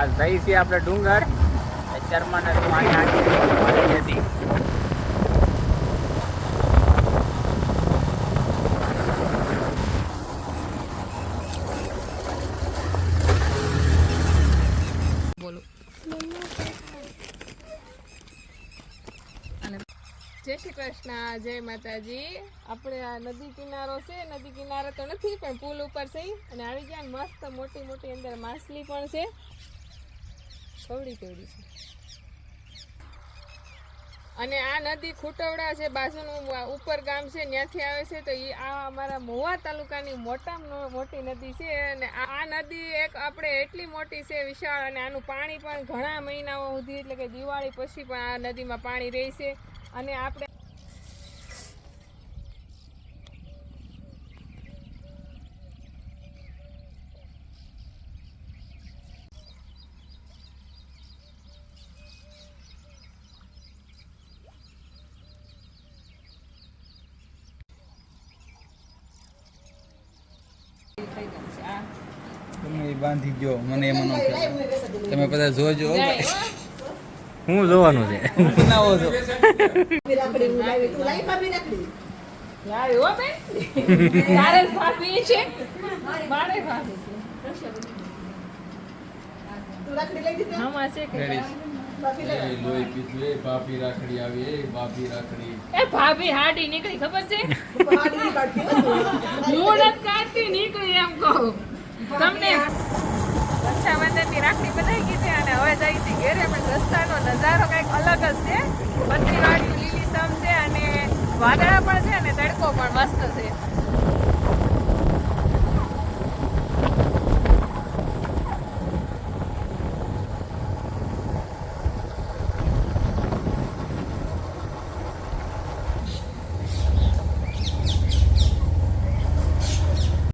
આ જઈ છીએ આપણે ડુંગર. અત્યારમાં ને પાણી આખી હતી જય શ્રી કૃષ્ણ, જય માતાજી. આપણે આ નદી કિનારો છે, નદી કિનારો તો નથી, પણ પુલ ઉપર છે અને આવી ગયા મસ્ત મોટી મોટી અંદર માછલી પણ છે. કવડી કેવડી છે. અને આ નદી ખૂટવડા છે, બાજુનું ઉપર ગામ છે, ત્યાંથી આવે છે, તો એ આ અમારા મહુવા તાલુકાની મોટામાં મોટી નદી છે અને આ નદી એક આપણે એટલી મોટી છે વિશાળ અને આનું પાણી પણ ઘણા મહિનાઓ સુધી, એટલે કે દિવાળી પછી પણ આ નદીમાં પાણી રહે છે. અને આપણે તમે બાંધી ગયો મને એમાં ન તમે બધા જોજો હું. જોવાનું છે? બનાવો છો. ભાભી રાખડી આવી. ભાભી રાખડી એ ભાભી હાડી નીકળી ખબર છે હું નથી કાઢતી નીકળી એમ કહું તમને રક્ષાબંધનની રાખડી બધાઈ ગઈ છે અને હવે જઈ છે ઘેરે, પણ રસ્તાનો નજારો કંઈક અલગ જ છે. બધી વાડીઓ લીલીછમ છે અને વાદળા પણ છે અને તડકો પણ મસ્ત છે.